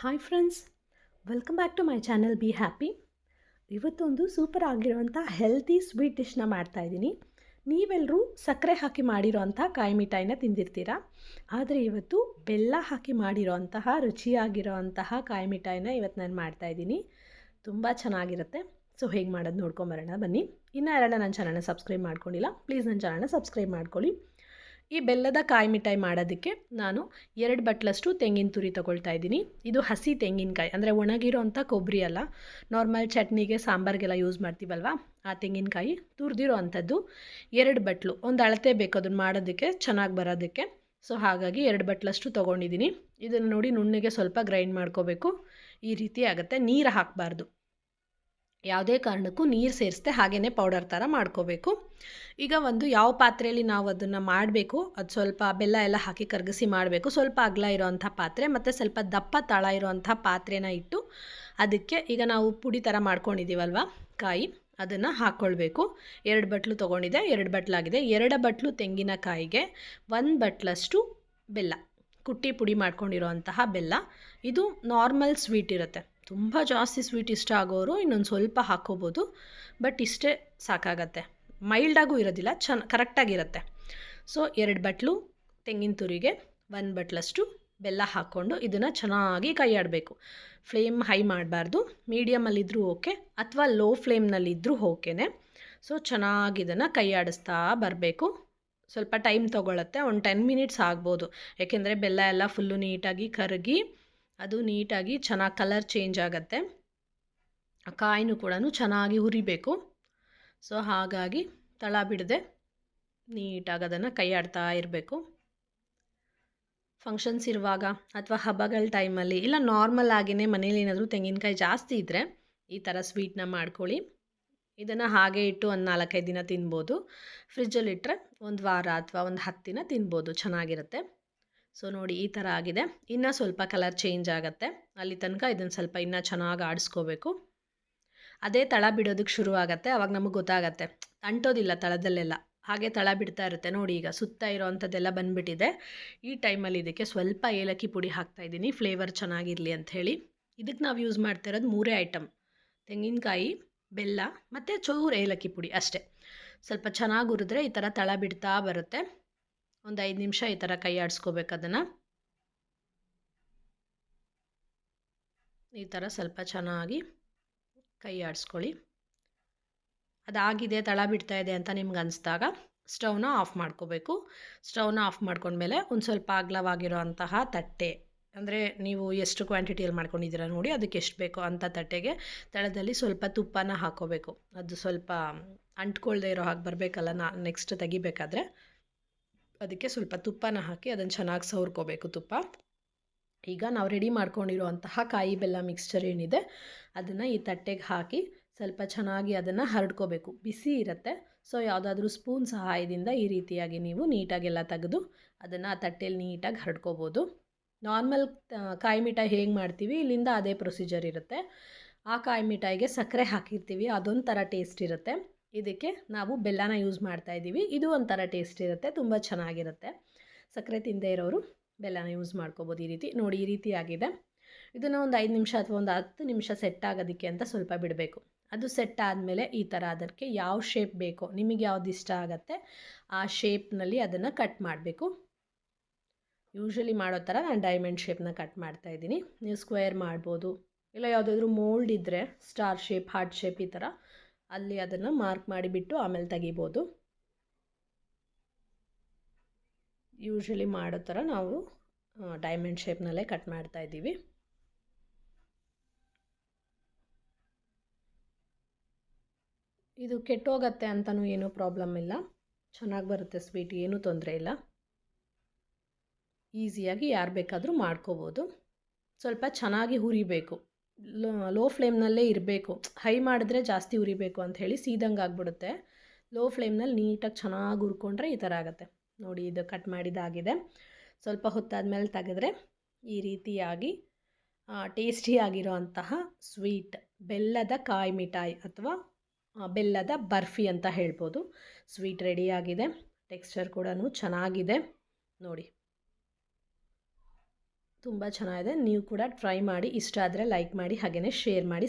Hi friends welcome back to my channel be happy ಇವತ್ತೊಂದು super ಆಗಿರುವಂಥ healthy sweet ಡಿಶ್ನ ಮಾಡ್ತಾಯಿದ್ದೀನಿ ನೀವೆಲ್ಲರೂ ಸಕ್ಕರೆ ಹಾಕಿ ಮಾಡಿರೋವಂಥ ಕಾಯಿ ಮಿಠಾಯಿನ ತಿಂದಿರ್ತೀರ? ಆದರೆ ಇವತ್ತು ಬೆಲ್ಲ ಹಾಕಿ ಮಾಡಿರೋಂತಹ ರುಚಿಯಾಗಿರೋವಂತಹ ಕಾಯಿ ಮಿಠಾಯಿನ ಇವತ್ತು ನಾನು ಮಾಡ್ತಾಯಿದ್ದೀನಿ ತುಂಬ ಚೆನ್ನಾಗಿರುತ್ತೆ. ಸೊ ಹೇಗೆ ಮಾಡೋದು ನೋಡ್ಕೊಂಬರೋಣ ಬನ್ನಿ. ಇನ್ನೂ ಯಾರನ್ನ ನನ್ನ ಚಾನಲ್ನ ಸಬ್ಸ್ಕ್ರೈಬ್ ಮಾಡ್ಕೊಂಡಿಲ್ಲ ಪ್ಲೀಸ್ ನನ್ನ ಚಾನಲ್ನ ಸಬ್ಸ್ಕ್ರೈಬ್ ಮಾಡ್ಕೊಳ್ಳಿ. ಈ ಬೆಲ್ಲದ ಕಾಯಿ ಮಿಠಾಯಿ ಮಾಡೋದಕ್ಕೆ ನಾನು ಎರಡು ಬಟ್ಲಷ್ಟು ತೆಂಗಿನ ತುರಿ ತೊಗೊಳ್ತಾ ಇದ್ದೀನಿ. ಇದು ಹಸಿ ತೆಂಗಿನಕಾಯಿ, ಅಂದರೆ ಒಣಗಿರೋ ಅಂಥ ಕೊಬ್ಬರಿ ಅಲ್ಲ. ನಾರ್ಮಲ್ ಚಟ್ನಿಗೆ ಸಾಂಬಾರಿಗೆಲ್ಲ ಯೂಸ್ ಮಾಡ್ತೀವಲ್ವ? ಆ ತೆಂಗಿನಕಾಯಿ ತುರಿದಿರೋ ಅಂಥದ್ದು. ಎರಡು ಬಟ್ಲು, ಒಂದು ಅಳತೆ ಬೇಕು ಅದನ್ನು ಮಾಡೋದಕ್ಕೆ, ಚೆನ್ನಾಗಿ ಬರೋದಕ್ಕೆ. ಸೊ, ಹಾಗಾಗಿ ಎರಡು ಬಟ್ಲಷ್ಟು ತೊಗೊಂಡಿದ್ದೀನಿ. ಇದನ್ನು ನೋಡಿ ನುಣ್ಣಗೆ ಸ್ವಲ್ಪ ಗ್ರೈಂಡ್ ಮಾಡ್ಕೋಬೇಕು. ಈ ರೀತಿ ಆಗುತ್ತೆ. ನೀರು ಹಾಕಬಾರ್ದು. ಯಾವುದೇ ಕಾರಣಕ್ಕೂ ನೀರು ಸೇರಿಸ್ದೆ ಹಾಗೆಯೇ ಪೌಡರ್ ಥರ ಮಾಡ್ಕೋಬೇಕು. ಈಗ ಒಂದು ಯಾವ ಪಾತ್ರೆಯಲ್ಲಿ ನಾವು ಅದನ್ನು ಮಾಡಬೇಕು, ಅದು ಸ್ವಲ್ಪ ಬೆಲ್ಲ ಎಲ್ಲ ಹಾಕಿ ಕರಗಿಸಿ ಮಾಡಬೇಕು. ಸ್ವಲ್ಪ ಅಗಲ ಇರೋವಂಥ ಪಾತ್ರೆ ಮತ್ತು ಸ್ವಲ್ಪ ದಪ್ಪ ತಳ ಇರೋವಂಥ ಪಾತ್ರೆನ ಇಟ್ಟು ಅದಕ್ಕೆ ಈಗ ನಾವು ಪುಡಿ ಥರ ಮಾಡ್ಕೊಂಡಿದ್ದೀವಲ್ವ ಕಾಯಿ, ಅದನ್ನು ಹಾಕ್ಕೊಳ್ಬೇಕು ಎರಡು ಬಟ್ಲು ತೊಗೊಂಡಿದೆ, ಎರಡು ಬಟ್ಲಾಗಿದೆ. ಎರಡು ಬಟ್ಲು ತೆಂಗಿನಕಾಯಿಗೆ ಒಂದು ಬಟ್ಲಷ್ಟು ಬೆಲ್ಲ, ಕುಟ್ಟಿ ಪುಡಿ ಮಾಡ್ಕೊಂಡಿರುವಂತಹ ಬೆಲ್ಲ. ಇದು ನಾರ್ಮಲ್ ಸ್ವೀಟ್ ಇರುತ್ತೆ. ತುಂಬ ಜಾಸ್ತಿ ಸ್ವೀಟ್ ಇಷ್ಟ ಆಗೋರು ಇನ್ನೊಂದು ಸ್ವಲ್ಪ ಹಾಕ್ಕೋಬೋದು ಬಟ್ ಇಷ್ಟೇ ಸಾಕಾಗತ್ತೆ. ಮೈಲ್ಡಾಗೂ ಇರೋದಿಲ್ಲ ಚೆನ್ನ ಕರೆಕ್ಟಾಗಿರುತ್ತೆ ಸೊ ಎರಡು ಬಟ್ಲು, ತೆಂಗಿನ ತುರಿಗೆ, ಒಂದು ಬಟ್ಲಷ್ಟು ಬೆಲ್ಲ ಹಾಕ್ಕೊಂಡು ಇದನ್ನು ಚೆನ್ನಾಗಿ ಕೈಯಾಡಬೇಕು. ಫ್ಲೇಮ್ ಹೈ ಮಾಡಬಾರ್ದು. ಮೀಡಿಯಮಲ್ಲಿದ್ದರೂ ಓಕೆ ಅಥವಾ ಲೋ ಫ್ಲೇಮ್ನಲ್ಲಿದ್ದರೂ ಓಕೆನೆ ಸೊ ಚೆನ್ನಾಗಿ ಇದನ್ನು ಕೈಯಾಡಿಸ್ತಾ ಬರಬೇಕು. ಸ್ವಲ್ಪ ಟೈಮ್ ತೊಗೊಳತ್ತೆ, ಒಂದು ಟೆನ್ ಮಿನಿಟ್ಸ್ ಆಗ್ಬೋದು. ಯಾಕೆಂದರೆ ಬೆಲ್ಲ ಎಲ್ಲ ಫುಲ್ಲು ನೀಟಾಗಿ ಕರಗಿ ಅದು ನೀಟಾಗಿ ಚೆನ್ನಾಗಿ ಕಲರ್ ಚೇಂಜ್ ಆಗುತ್ತೆ. ಆ ಕಾಯಿನೂ ಕೂಡ ಚೆನ್ನಾಗಿ ಹುರಿಬೇಕು. ಸೊ ಹಾಗಾಗಿ ತಳ ಬಿಡದೆ. ನೀಟಾಗಿ ಅದನ್ನು ಕೈ ಆಡ್ತಾ ಇರಬೇಕು. ಫಂಕ್ಷನ್ಸ್ ಇರುವಾಗ ಅಥವಾ ಹಬ್ಬಗಳ ಟೈಮಲ್ಲಿ ಇಲ್ಲ ನಾರ್ಮಲ್ ಆಗಿಯೇ ಮನೇಲಿ ಏನಾದರೂ ತೆಂಗಿನಕಾಯಿ ಜಾಸ್ತಿ ಇದ್ದರೆ ಈ ಥರ ಸ್ವೀಟ್ನ ಮಾಡ್ಕೊಳ್ಳಿ. ಇದನ್ನು ಹಾಗೆ ಇಟ್ಟು ಒಂದು ನಾಲ್ಕೈದು ದಿನ ತಿನ್ಬೋದು. ಫ್ರಿಜ್ಜಲ್ಲಿಟ್ಟರೆ ಒಂದು ವಾರ ಅಥವಾ ಒಂದು ಹತ್ತು ದಿನ ತಿನ್ಬೋದು. ಚೆನ್ನಾಗಿರುತ್ತೆ. ಸೊ ನೋಡಿ ಈ ಥರ ಆಗಿದೆ. ಇನ್ನೂ ಸ್ವಲ್ಪ ಕಲರ್ ಚೇಂಜ್ ಆಗುತ್ತೆ. ಅಲ್ಲಿ ತನಕ ಇದನ್ನು ಸ್ವಲ್ಪ ಇನ್ನೂ ಚೆನ್ನಾಗಿ ಆಡಿಸ್ಕೋಬೇಕು. ಅದೇ ತಳ ಬಿಡೋದಕ್ಕೆ ಶುರು ಆಗುತ್ತೆ. ಅವಾಗ ನಮಗೆ ಗೊತ್ತಾಗತ್ತೆ. ಅಂಟೋದಿಲ್ಲ ತಳದಲ್ಲೆಲ್ಲ. ಹಾಗೆ ತಳ ಬಿಡ್ತಾ ಇರುತ್ತೆ. ನೋಡಿ ಈಗ ಸುತ್ತ ಇರೋವಂಥದ್ದೆಲ್ಲ ಬಂದುಬಿಟ್ಟಿದೆ. ಈ ಟೈಮಲ್ಲಿ ಇದಕ್ಕೆ ಸ್ವಲ್ಪ ಏಲಕ್ಕಿ ಪುಡಿ ಹಾಕ್ತಾ ಇದ್ದೀನಿ. ಫ್ಲೇವರ್ ಚೆನ್ನಾಗಿರಲಿ ಅಂಥೇಳಿ ಇದಕ್ಕೆ ನಾವು ಯೂಸ್ ಮಾಡ್ತಾ ಇರೋದು ಮೂರೇ ಐಟಮ್ ತೆಂಗಿನಕಾಯಿ, ಬೆಲ್ಲ ಮತ್ತು ಚೂರು ಏಲಕ್ಕಿ ಪುಡಿ ಅಷ್ಟೇ. ಸ್ವಲ್ಪ ಚೆನ್ನಾಗಿ ಹುರಿದ್ರೆ ಈ ಥರ ತಳ ಬಿಡ್ತಾ ಬರುತ್ತೆ. ಒಂದು ಐದು ನಿಮಿಷ ಈ ಥರ ಕೈ ಆಡಿಸ್ಕೋಬೇಕು ಅದನ್ನು. ಈ ಥರ ಸ್ವಲ್ಪ ಚೆನ್ನಾಗಿ ಕೈ ಆಡಿಸ್ಕೊಳ್ಳಿ. ಅದಾಗಿದೆ, ತಳ ಬಿಡ್ತಾ ಇದೆ ಅಂತ ನಿಮ್ಗೆ ಅನಿಸ್ದಾಗ ಸ್ಟವ್ನ ಆಫ್ ಮಾಡ್ಕೋಬೇಕು. ಸ್ಟವ್ನ ಆಫ್ ಮಾಡ್ಕೊಂಡ್ಮೇಲೆ ಒಂದು ಸ್ವಲ್ಪ ಅಗಲವಾಗಿರೋ ಅಂತಹ ತಟ್ಟೆ, ಅಂದರೆ ನೀವು ಎಷ್ಟು ಕ್ವಾಂಟಿಟಿಯಲ್ಲಿ ಮಾಡ್ಕೊಂಡಿದ್ದೀರಾ ನೋಡಿ ಅದಕ್ಕೆ ಎಷ್ಟು ಬೇಕೋ ಅಂಥ ತಟ್ಟೆಗೆ ತಳದಲ್ಲಿ ಸ್ವಲ್ಪ ತುಪ್ಪನ ಹಾಕೋಬೇಕು. ಅದು ಸ್ವಲ್ಪ ಅಂಟ್ಕೊಳ್ದೇ ಇರೋ ಹಾಗೆ ಬರಬೇಕಲ್ಲ, ನಾ ನೆಕ್ಸ್ಟ್ ತೆಗಿಬೇಕಾದ್ರೆ. ಅದಕ್ಕೆ ಸ್ವಲ್ಪ ತುಪ್ಪನ ಹಾಕಿ ಅದನ್ನು ಚೆನ್ನಾಗಿ ಸವರ್ಕೋಬೇಕು ತುಪ್ಪ. ಈಗ ನಾವು ರೆಡಿ ಮಾಡ್ಕೊಂಡಿರುವಂತಹ ಕಾಯಿ ಬೆಲ್ಲ ಮಿಕ್ಸ್ಚರ್ ಏನಿದೆ, ಅದನ್ನು ಈ ತಟ್ಟೆಗೆ ಹಾಕಿ ಸ್ವಲ್ಪ ಚೆನ್ನಾಗಿ ಅದನ್ನು ಹರಡ್ಕೋಬೇಕು. ಬಿಸಿ ಇರುತ್ತೆ, ಸೊ ಯಾವುದಾದ್ರೂ ಸ್ಪೂನ್ ಸಹಾಯದಿಂದ ಈ ರೀತಿಯಾಗಿ ನೀವು ನೀಟಾಗೆಲ್ಲ ತೆಗೆದು ಅದನ್ನು ಆ ತಟ್ಟೆಯಲ್ಲಿ ನೀಟಾಗಿ ಹರಡ್ಕೋಬೋದು. ನಾರ್ಮಲ್ ಕಾಯಿ ಮಿಠಾಯಿ ಹೇಗೆ ಮಾಡ್ತೀವಿ, ಇಲ್ಲಿಂದ ಅದೇ ಪ್ರೊಸೀಜರ್ ಇರುತ್ತೆ. ಆ ಕಾಯಿ ಮಿಠಾಯಿಗೆ ಸಕ್ಕರೆ ಹಾಕಿರ್ತೀವಿ, ಅದೊಂಥರ ಟೇಸ್ಟ್ ಇರುತ್ತೆ. ಇದಕ್ಕೆ ನಾವು ಬೆಲ್ಲನ ಯೂಸ್ ಮಾಡ್ತಾ ಇದ್ದೀವಿ. ಇದು ಒಂಥರ ಟೇಸ್ಟ್ ಇರುತ್ತೆ, ತುಂಬ ಚೆನ್ನಾಗಿರುತ್ತೆ. ಸಕ್ಕರೆ ತಿಂದೇ ಇರೋರು ಬೆಲ್ಲನ ಯೂಸ್ ಮಾಡ್ಕೋಬೋದು ಈ ರೀತಿ. ನೋಡಿ, ಈ ರೀತಿ ಆಗಿದೆ. ಇದನ್ನು ಒಂದು ಐದು ನಿಮಿಷ ಅಥವಾ ಒಂದು ಹತ್ತು ನಿಮಿಷ ಸೆಟ್ ಆಗೋದಕ್ಕೆ ಅಂತ ಸ್ವಲ್ಪ ಬಿಡಬೇಕು. ಅದು ಸೆಟ್ ಆದಮೇಲೆ ಈ ಥರ ಅದಕ್ಕೆ ಯಾವ ಶೇಪ್ ಬೇಕೋ, ನಿಮಗೆ ಯಾವ್ದು ಇಷ್ಟ ಆಗುತ್ತೆ, ಆ ಶೇಪ್ನಲ್ಲಿ ಅದನ್ನು ಕಟ್ ಮಾಡಬೇಕು. ಯೂಶ್ವಲಿ ಮಾಡೋ ಥರ ನಾನು ಡೈಮಂಡ್ ಶೇಪ್ನ ಕಟ್ ಮಾಡ್ತಾ ಇದ್ದೀನಿ. ನೀವು ಸ್ಕ್ವೇರ್ ಮಾಡ್ಬೋದು. ಇಲ್ಲ ಯಾವುದಾದ್ರೂ ಮೋಲ್ಡ್ ಇದ್ದರೆ ಸ್ಟಾರ್ ಶೇಪ್ ಹಾರ್ಟ್ ಶೇಪ್ ಈ ಥರ ಅಲ್ಲಿ ಅದನ್ನು ಮಾರ್ಕ್ ಮಾಡಿಬಿಟ್ಟು ಆಮೇಲೆ ತೆಗಿಬೋದು. ಯೂಶ್ವಲಿ ಮಾಡೋ ಥರ ನಾವು ಡೈಮಂಡ್ ಶೇಪ್ನಲ್ಲೇ ಕಟ್ ಮಾಡ್ತಾ ಇದ್ದೀವಿ. ಇದು ಕೆಟ್ಟೋಗತ್ತೆ ಅಂತಲೂ ಏನೂ ಪ್ರಾಬ್ಲಮ್ ಇಲ್ಲ. ಚೆನ್ನಾಗಿ ಬರುತ್ತೆ ಸ್ವೀಟ್ ಏನೂ ತೊಂದರೆ ಇಲ್ಲ. ಈಸಿಯಾಗಿ ಯಾರು ಬೇಕಾದರೂ ಮಾಡ್ಕೋಬೋದು. ಸ್ವಲ್ಪ ಚೆನ್ನಾಗಿ ಹುರಿಬೇಕು. ಲೋ ಫ್ಲೇಮ್ನಲ್ಲೇ ಇರಬೇಕು. ಹೈ ಮಾಡಿದ್ರೆ ಜಾಸ್ತಿ ಉರಿಬೇಕು ಅಂತ ಹೇಳಿ ಸೀದಂಗೆ ಆಗ್ಬಿಡುತ್ತೆ. ಲೋ ಫ್ಲೇಮ್ನಲ್ಲಿ ನೀಟಾಗಿ ಚೆನ್ನಾಗಿ ಹುರ್ಕೊಂಡ್ರೆ ಈ ಥರ ಆಗುತ್ತೆ. ನೋಡಿ ಇದು ಕಟ್ ಮಾಡಿದಾಗಿದೆ. ಸ್ವಲ್ಪ ಹೊತ್ತಾದ್ಮೇಲೆ ತೆಗೆದ್ರೆ ಈ ರೀತಿಯಾಗಿ ಟೇಸ್ಟಿಯಾಗಿರೋ ಅಂತಹ ಸ್ವೀಟ್ ಬೆಲ್ಲದ ಕಾಯಿ ಮಿಠಾಯಿ ಅಥವಾ ಬೆಲ್ಲದ ಬರ್ಫಿ ಅಂತ ಹೇಳ್ಬೋದು. ಸ್ವೀಟ್ ರೆಡಿಯಾಗಿದೆ ಟೆಕ್ಸ್ಚರ್ ಕೂಡ ಚೆನ್ನಾಗಿದೆ. ನೋಡಿ. ತುಂಬ ಚೆನ್ನಾಗಿದೆ. ನೀವು ಕೂಡ ಟ್ರೈ ಮಾಡಿ ಇಷ್ಟ ಆದರೆ ಲೈಕ್ ಮಾಡಿ ಹಾಗೆಯೇ ಶೇರ್ ಮಾಡಿ.